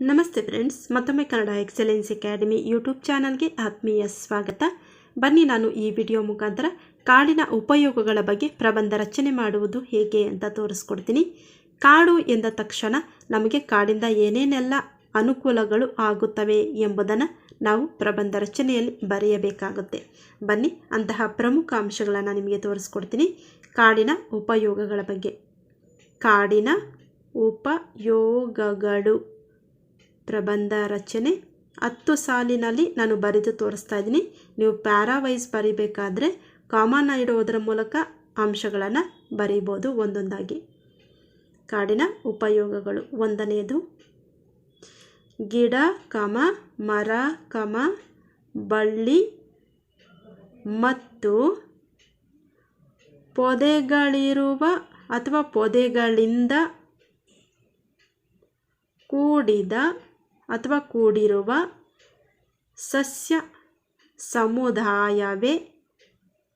ನಮಸ್ತೆ ಫ್ರೆಂಡ್ಸ್, ಮತ್ತೊಮ್ಮೆ Kannada excellence academy YouTube ಚಾನಲ್ಗೆ ಆತ್ಮೀಯ ಸ್ವಾಗತ. ಬನ್ನಿ ನಾನು ಈ ವಿಡಿಯೋ ಮುಖಾಂತರ ಕಾಡಿನ ಉಪಯೋಗಗಳ ಬಗ್ಗೆ ಪ್ರಬಂಧ ರಚನೆ ಮಾಡುವುದು ಹೇಗೆ ಅಂತ ತೋರಿಸ್ಕೊಡ್ತೀನಿ. ಕಾಡು ಎಂದ ತಕ್ಷಣ ನಮಗೆ ಕಾಡಿಂದ ಏನೇನೆಲ್ಲ ಅನುಕೂಲಗಳು ಆಗುತ್ತವೆ ಎಂಬುದನ್ನು ನಾವು ಪ್ರಬಂಧ ರಚನೆಯಲ್ಲಿ ಬರೆಯಬೇಕಾಗುತ್ತೆ. ಬನ್ನಿ, ಅಂತಹ ಪ್ರಮುಖ ಅಂಶಗಳನ್ನು ನಿಮಗೆ ತೋರಿಸ್ಕೊಡ್ತೀನಿ. ಕಾಡಿನ ಉಪಯೋಗಗಳ ಬಗ್ಗೆ. ಕಾಡಿನ ಉಪಯೋಗಗಳು. ಪ್ರಬಂಧ ರಚನೆ. ಹತ್ತು ಸಾಲಿನಲ್ಲಿ ನಾನು ಬರೆದು ತೋರಿಸ್ತಾ ಇದ್ದೀನಿ. ನೀವು ಪ್ಯಾರಾವೈಸ್ ಬರಿಬೇಕಾದ್ರೆ ಕಾಮನ್ ಇಡುವುದರ ಮೂಲಕ ಅಂಶಗಳನ್ನು ಬರೀಬೋದು ಒಂದೊಂದಾಗಿ. ಕಾಡಿನ ಉಪಯೋಗಗಳು. ಒಂದನೆಯದು, ಗಿಡ, ಕಮ, ಮರ, ಕಮ, ಬಳ್ಳಿ ಮತ್ತು ಪೊದೆಗಳಿರುವ ಅಥವಾ ಪೊದೆಗಳಿಂದ ಕೂಡಿದ ಅಥವಾ ಕೂಡಿರುವ ಸಸ್ಯ ಸಮುದಾಯವೇ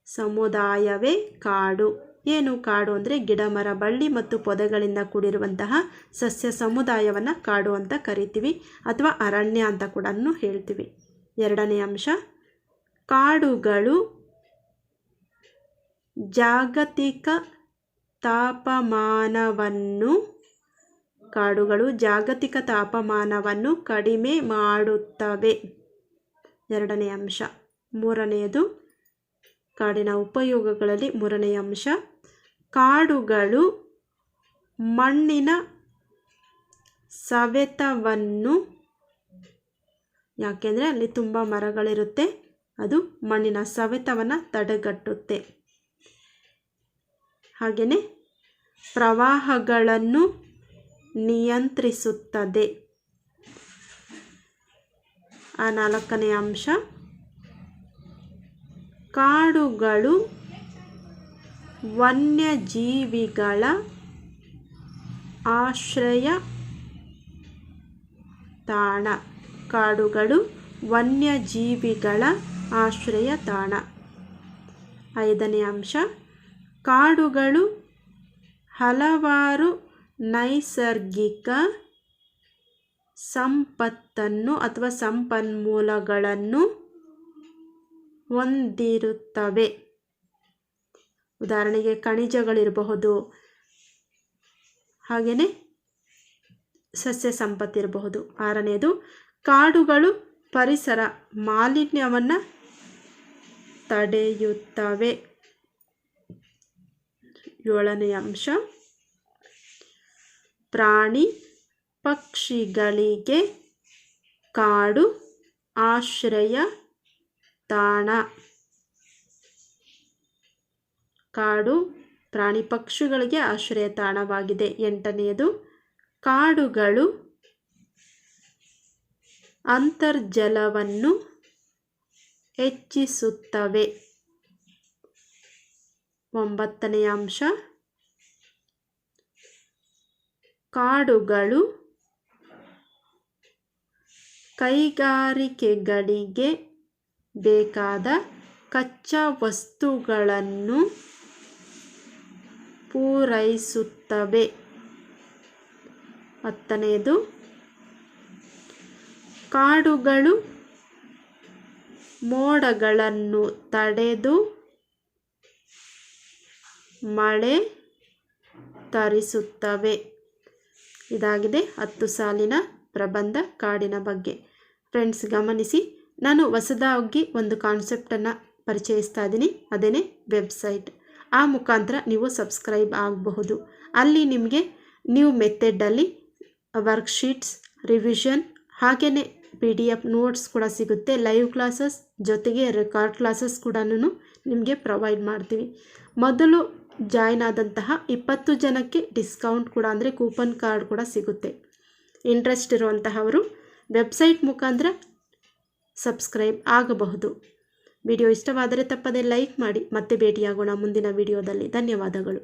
ಸಮುದಾಯವೇ ಕಾಡು. ಏನು ಕಾಡು ಅಂದರೆ ಗಿಡ, ಮರ, ಬಳ್ಳಿ ಮತ್ತು ಪೊದೆಗಳಿಂದ ಕೂಡಿರುವಂತಹ ಸಸ್ಯ ಸಮುದಾಯವನ್ನು ಕಾಡು ಅಂತ ಕರಿತೀವಿ ಅಥವಾ ಅರಣ್ಯ ಅಂತ ಕೂಡ ಹೇಳ್ತೀವಿ. ಎರಡನೇ ಅಂಶ, ಕಾಡುಗಳು ಜಾಗತಿಕ ತಾಪಮಾನವನ್ನು ಕಾಡುಗಳು ಜಾಗತಿಕ ತಾಪಮಾನವನ್ನು ಕಡಿಮೆ ಮಾಡುತ್ತವೆ. ಎರಡನೇ ಅಂಶ. ಮೂರನೆಯದು, ಕಾಡಿನ ಉಪಯೋಗಗಳಲ್ಲಿ ಮೂರನೆಯ ಅಂಶ. ಕಾಡುಗಳು ಮಣ್ಣಿನ ಸವೆತವನ್ನು, ಯಾಕೆಂದರೆ ಅಲ್ಲಿ ತುಂಬ ಮರಗಳಿರುತ್ತೆ, ಅದು ಮಣ್ಣಿನ ಸವೆತವನ್ನು ತಡೆಗಟ್ಟುತ್ತೆ. ಹಾಗೆಯೇ ಪ್ರವಾಹಗಳನ್ನು ನಿಯಂತ್ರಿಸುತ್ತದೆ. ಆ ನಾಲ್ಕನೇ ಅಂಶ. ಕಾಡುಗಳು ವನ್ಯಜೀವಿಗಳ ಆಶ್ರಯ ತಾಣ. ಕಾಡುಗಳು ವನ್ಯಜೀವಿಗಳ ಆಶ್ರಯ ತಾಣ. ಐದನೇ ಅಂಶ. ಕಾಡುಗಳು ಹಲವಾರು ನೈಸರ್ಗಿಕ ಸಂಪತ್ತನ್ನು ಅಥವಾ ಸಂಪನ್ಮೂಲಗಳನ್ನು ಹೊಂದಿರುತ್ತವೆ. ಉದಾಹರಣೆಗೆ ಖನಿಜಗಳಿರಬಹುದು, ಹಾಗೆಯೇ ಸಸ್ಯ ಸಂಪತ್ತಿರಬಹುದು. ಆರನೆಯದು, ಕಾಡುಗಳು ಪರಿಸರ ಮಾಲಿನ್ಯವನ್ನು ತಡೆಯುತ್ತವೆ. ಏಳನೇ ಅಂಶ ಪ್ರಾಣಿ ಪಕ್ಷಿಗಳಿಗೆ ಕಾಡು ಆಶ್ರಯ ತಾಣ. ಕಾಡು ಪ್ರಾಣಿ ಪಕ್ಷಿಗಳಿಗೆ ಆಶ್ರಯ ತಾಣವಾಗಿದೆ. ಎಂಟನೆಯದು, ಕಾಡುಗಳು ಅಂತರ್ಜಲವನ್ನು ಹೆಚ್ಚಿಸುತ್ತವೆ. ಒಂಬತ್ತನೆಯ ಅಂಶ ಕಾಡುಗಳು ಕೈಗಾರಿಕೆಗಳಿಗೆ ಬೇಕಾದ ಕಚ್ಚಾ ವಸ್ತುಗಳನ್ನು ಪೂರೈಸುತ್ತವೆ. ಹತ್ತನೆಯದು ಕಾಡುಗಳು ಮೋಡಗಳನ್ನು ತಡೆದು ಮಳೆ ತರಿಸುತ್ತವೆ. ಇದಾಗಿದೆ. ಹತ್ತು ಸಾಲಿನ ಪ್ರಬಂಧ ಕಾಡಿನ ಬಗ್ಗೆ. ಫ್ರೆಂಡ್ಸ್, ಗಮನಿಸಿ. ನಾನು ಹೊಸದಾಗಿ ಒಂದು ಕಾನ್ಸೆಪ್ಟನ್ನು ಪರಿಚಯಿಸ್ತಾ ಇದ್ದೀನಿ. ಅದೇನೇ ವೆಬ್ಸೈಟ್ ಆ ಮುಖಾಂತರ ನೀವು ಸಬ್ಸ್ಕ್ರೈಬ್ ಆಗಬಹುದು. ಅಲ್ಲಿ ನಿಮಗೆ ನ್ಯೂ ಮೆಥಡಲ್ಲಿ ವರ್ಕ್ಶೀಟ್ಸ್ ರಿವಿಷನ್ ಹಾಗೆಯೇ ಪಿ ಡಿ ಎಫ್ ನೋಟ್ಸ್ ಕೂಡ ಸಿಗುತ್ತೆ. ಲೈವ್ ಕ್ಲಾಸಸ್ ಜೊತೆಗೆ ರೆಕಾರ್ಡ್ ಕ್ಲಾಸಸ್ ಕೂಡ ನಿಮಗೆ ಪ್ರೊವೈಡ್ ಮಾಡ್ತೀವಿ. ಮೊದಲು ಜಾಯ್ನ್ ಆದಂತಹ ಇಪ್ಪತ್ತು ಜನಕ್ಕೆ ಡಿಸ್ಕೌಂಟ್ ಕೂಡ, ಅಂದರೆ ಕೂಪನ್ ಕಾರ್ಡ್ ಕೂಡ ಸಿಗುತ್ತೆ. ಇಂಟ್ರೆಸ್ಟ್ ಇರುವಂತಹವರು ವೆಬ್ಸೈಟ್ ಮುಖಾಂತರ ಸಬ್ಸ್ಕ್ರೈಬ್ ಆಗಬಹುದು. ವಿಡಿಯೋ ಇಷ್ಟವಾದರೆ ತಪ್ಪದೆ ಲೈಕ್ ಮಾಡಿ, ಮತ್ತೆ ಭೇಟಿಯಾಗೋಣ ಮುಂದಿನ ವಿಡಿಯೋದಲ್ಲಿ. ಧನ್ಯವಾದಗಳು.